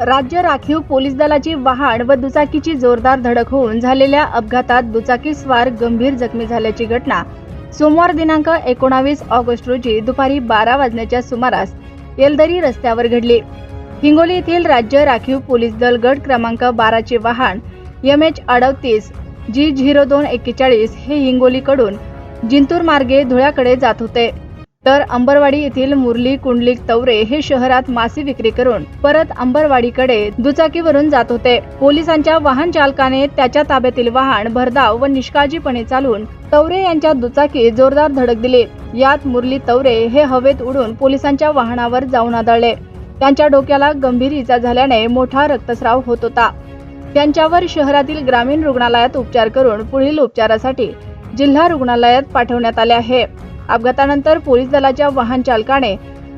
राज्य राखीव पोलीस दलाची वाहन व दुचाकीची जोरदार धडक होऊन झालेल्या अपघातात दुचाकी स्वार गंभीर जखमी झाल्याची घटना सोमवार दिनांक एकोणावीस ऑगस्ट रोजी दुपारी बारा वाजण्याच्या सुमारास येलदरी रस्त्यावर घडली. हिंगोली येथील राज्य राखीव पोलीस दल गट क्रमांक बाराचे वाहन एम एच अडतीस जी झिरो दोन एक्केचाळीस हे हिंगोलीकडून जिंतूर मार्गे धुळ्याकडे जात होते. तर अंबरवाडी येथील मुरली कुंडलिक तवरे हे शहरात मासे विक्री करून परत अंबरवाडीकडे दुचाकीवरून जात होते. पोलिसांच्या वाहन चालकाने त्याच्या ताब्यातील वाहन भरधाव व निष्काळजीपणे चालून तवरे यांच्या दुचाकी जोरदार धडक दिली. यात मुरली तवरे हे हवेत उडून पोलिसांच्या वाहनावर जाऊन आदळले. त्यांच्या डोक्याला गंभीर इजा झाल्याने मोठा रक्तस्राव होत होता. त्यांच्यावर शहरातील ग्रामीण रुग्णालयात उपचार करून पुढील उपचारासाठी जिल्हा रुग्णालयात पाठवण्यात आले आहे. अपघातानंतर पोलीस दलाच्या वाहन चालकाने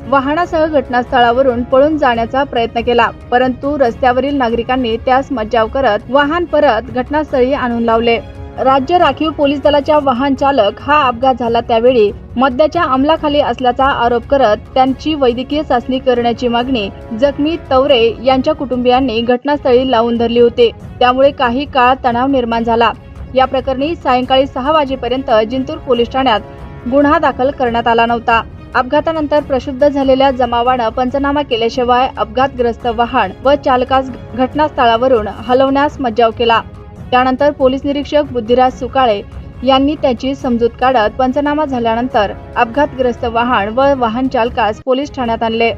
वाहनासह घटनास्थळावरून पळून जाण्याचा प्रयत्न केला. परंतु रस्त्यावरील नागरिकांनी त्यास मज्जाव करत वाहन परत घटनास्थळी आणून लावले. राज्य राखीव पोलीस दलाच्या वाहन चालक हा अपघात झाला त्यावेळी मद्याच्या अंमलाखाली असल्याचा आरोप करत त्यांची वैद्यकीय चाचणी करण्याची मागणी जखमी तवरे यांच्या कुटुंबियांनी घटनास्थळी लावून धरली होती. त्यामुळे काही काळ तणाव निर्माण झाला. या प्रकरणी सायंकाळी सहा वाजेपर्यंत जिंतूर पोलीस ठाण्यात गुन्हा दाखल करण्यात आला नव्हता. अपघातानंतर प्रशुद्ध झालेल्या जमावानं पंचनामा केल्याशिवाय अपघातग्रस्त वाहन व चालकास घटनास्थळावरून हलवण्यास मज्जाव केला. त्यानंतर पोलीस निरीक्षक बुद्धिराज सुकाळे यांनी त्याची समजूत काढत पंचनामा झाल्यानंतर अपघातग्रस्त वाहन व वाहन चालकास पोलीस ठाण्यात आणले.